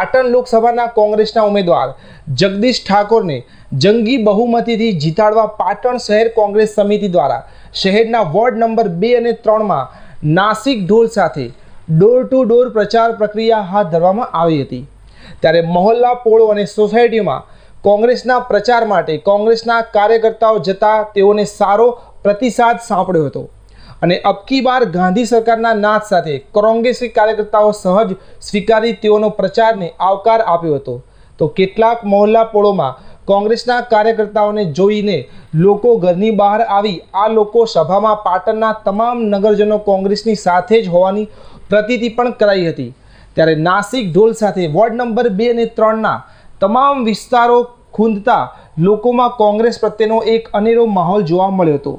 પાટણ લોકસભાના કોંગ્રેસના ઉમેદવાર જગદીશ ઠાકોરને જંગી બહુમતીથી જીતાડવા પાટણ શહેર કોંગ્રેસ સમિતિ દ્વારા શહેરના વોર્ડ નંબર બે અને ત્રણમાં નાસિક ઢોલ સાથે ડોર ટુ ડોર પ્રચાર પ્રક્રિયા હાથ ધરવામાં આવી હતી. ત્યારે મહોલ્લા પોળો અને સોસાયટીમાં કોંગ્રેસના પ્રચાર માટે કોંગ્રેસના કાર્યકર્તાઓ જતા તેઓને સારો પ્રતિસાદ સાંપડ્યો હતો. અને અબકી બાર ગાંધી સરકારના નાદ સાથે કોંગ્રેસી કાર્યકર્તાઓ સહજ સ્વીકારી તેઓનો પ્રચારને આવકાર આપ્યો હતો. તો કેટલાક મહોલ્લા પોળોમાં કોંગ્રેસના કાર્યકર્તાઓને જોઈને લોકો ઘરની બહાર આવી, આ લોકો સભામાં પાટણના તમામ નગરજનો કોંગ્રેસની સાથે જ હોવાની પ્રતીતિ પણ કરાઈ હતી. ત્યારે નાસિક ઢોલ સાથે વોર્ડ નંબર બે અને ત્રણના તમામ વિસ્તારો ખૂંદતા લોકોમાં કોંગ્રેસ પ્રત્યેનો એક અનેરો માહોલ જોવા મળ્યો હતો.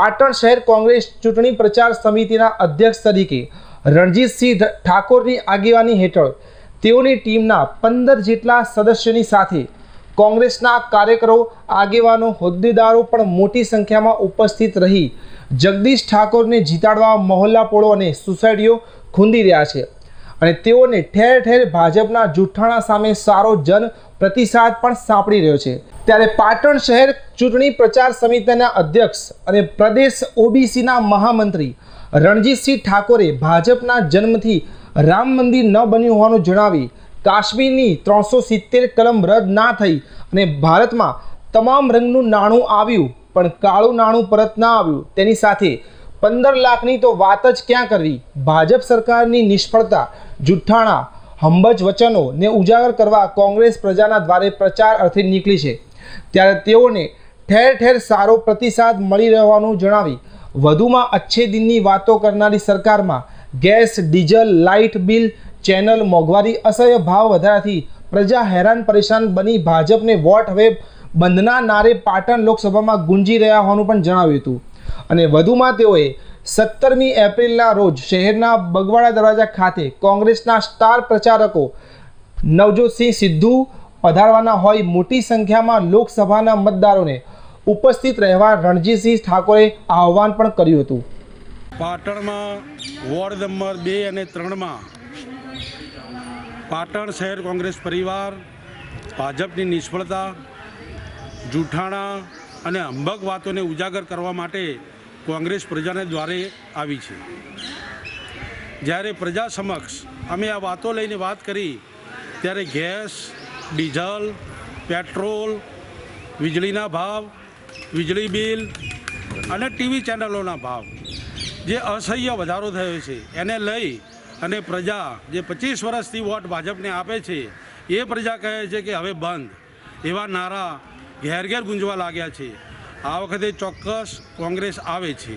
પાટણ શહેર કોંગ્રેસ ચૂંટણી પ્રચાર સમિતિના અધ્યક્ષ તરીકે રણજીતસિંહ ઠાકોરની આગેવાની હેઠળ તેઓની ટીમના પંદર જેટલા સદસ્યોની સાથે કોંગ્રેસના કાર્યકરો, આગેવાનો, હોદ્દેદારો પણ મોટી સંખ્યામાં ઉપસ્થિત રહી જગદીશ ઠાકોરને જીતાડવા મહોલ્લા પોળો અને સોસાયટીઓ ખૂંદી રહ્યા છે. અને તેઓને ઠેર ઠેર ભાજપના જૂઠાણા સામે સારો જન પ્રતિસાદ પણ સાંપડી રહ્યો છે. ત્યારે પાટણ શહેર ચૂંટણી પ્રચાર સમિતિના અધ્યક્ષ અને પ્રદેશ ઓબીસીના મહામંત્રી રણજીતસિંહ ઠાકોરે ભાજપના જન્મથી રામ મંદિર ન બન્યું હોવાનું જણાવી કાશ્મીરની ત્રણસો સિત્તેર કલમ રદ ના થઈ અને ભારતમાં તમામ રંગનું નાણું આવ્યું, પણ કાળું નાણું પરત ના આવ્યું. તેની સાથે પંદર લાખની તો વાત જ ક્યાં કરવી? ભાજપ સરકારની નિષ્ફળતા જુઠ્ઠાણા, હંબજ વચનો ને ઉજાગર કરવા કોંગ્રેસ પ્રજાના દ્વારે પ્રચાર અર્થે નીકળી છે. ત્યારે તેઓને ઠેર ઠેર સારો પ્રતિસાદ મળી રહેવાનું જણાવી વધુમાં અચ્છે દિનની વાતો કરનારી સરકારમાં gas, diesel, light bill, channel મોંઘવારી અસહ્ય ભાવ વધારાથી પ્રજા હેરાન પરેશાન બની ભાજપને વોટ હવે બંધના નારે પાટણ લોકસભામાં ગુંજી રહ્યા હોવાનું પણ જણાવ્યું હતું. અને વધુમાં તેઓએ સત્તરમી એપ્રિલના રોજ શહેરના બગવાડા દરવાજા ખાતે કોંગ્રેસના સ્ટાર પ્રચારકો નવજોતસિંહ સિદ્ધુ, પધારવાના હોય મોટી સંખ્યામાં લોકસભાના મતદારોને ઉપસ્થિત રહેવા રણજીતસિંહ ઠાકોરે આહવાન પણ કર્યું હતું. પાટણમાં વોર્ડ નંબર બે અને ત્રણમાં પાટણ શહેર કોંગ્રેસ પરિવાર, ભાજપની નિષ્ફળતા જૂઠાણા અને અંબક વાતોને ઉજાગર કરવા માટે કોંગ્રેસ પ્રજાને દ્વારે આવી છે. જ્યારે પ્રજા સમક્ષ અમે આ વાતો લઈને વાત કરી, ત્યારે ગેસ, ડીઝલ, પેટ્રોલ, વીજળીના ભાવ, વીજળી બિલ અને ટીવી ચેનલોના ભાવ જે અસહ્ય વધારો થયો છે, એને લઈ અને પ્રજા જે પચીસ વર્ષથી વોટ ભાજપને આપે છે, એ પ્રજા કહે છે કે હવે બંધ. એવા નારા ઘેર ઘેર ગુંજવા લાગ્યા છે. આ વખતે ચોક્કસ કોંગ્રેસ આવે છે.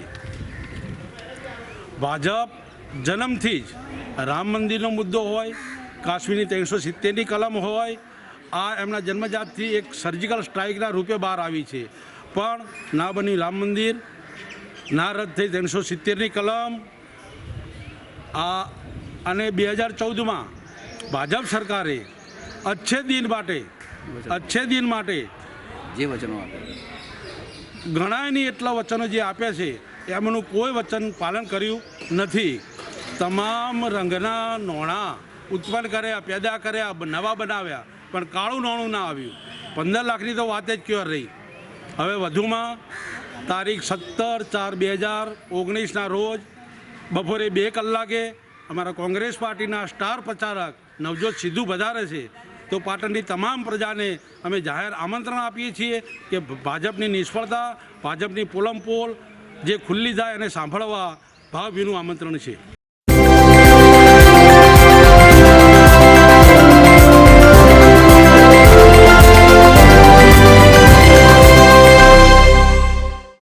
ભાજપ જન્મથી જ રામ મંદિરનો મુદ્દો હોય, કાશ્મીરની ત્રણસો સિત્તેરની કલમ હોય, આ એમના જન્મજાતથી એક સર્જિકલ સ્ટ્રાઇકના રૂપે બહાર આવી છે. પણ ના બન્યું રામ મંદિર, ના રદ થઈ ત્રણસો સિત્તેરની કલમ. આ અને બે હજાર ચૌદમાં ભાજપ સરકારે અચ્છે દિન માટે અચ્છે દિન માટે જે વચનો આપે ઘણાય એટલા વચનો જે આપ્યા છે, એમનું કોઈ વચન પાલન કર્યું નથી. તમામ રંગના નોણા ઉત્પન્ન કર્યા, પેદા કર્યા, નવા બનાવ્યા, પણ કાળું નોણું ના આવ્યું. પંદર લાખની તો વાત જ ક્યોર રહી? હવે વધુમાં, તારીખ સત્તર ચાર બે હજાર ઓગણીસના રોજ, બપોરે બે કલાકે અમારા કોંગ્રેસ પાર્ટીના સ્ટાર પ્રચારક નવજોત સિદ્ધુ વધારે છે. તો પાટણની તમામ પ્રજાને અમે જાહેર આમંત્રણ આપીએ છીએ કે ભાજપની નિષ્ફળતા, ભાજપની પોલમ પોલ જે ખુલ્લી જાય એને સાંભળવા ભાવભીનું આમંત્રણ છે.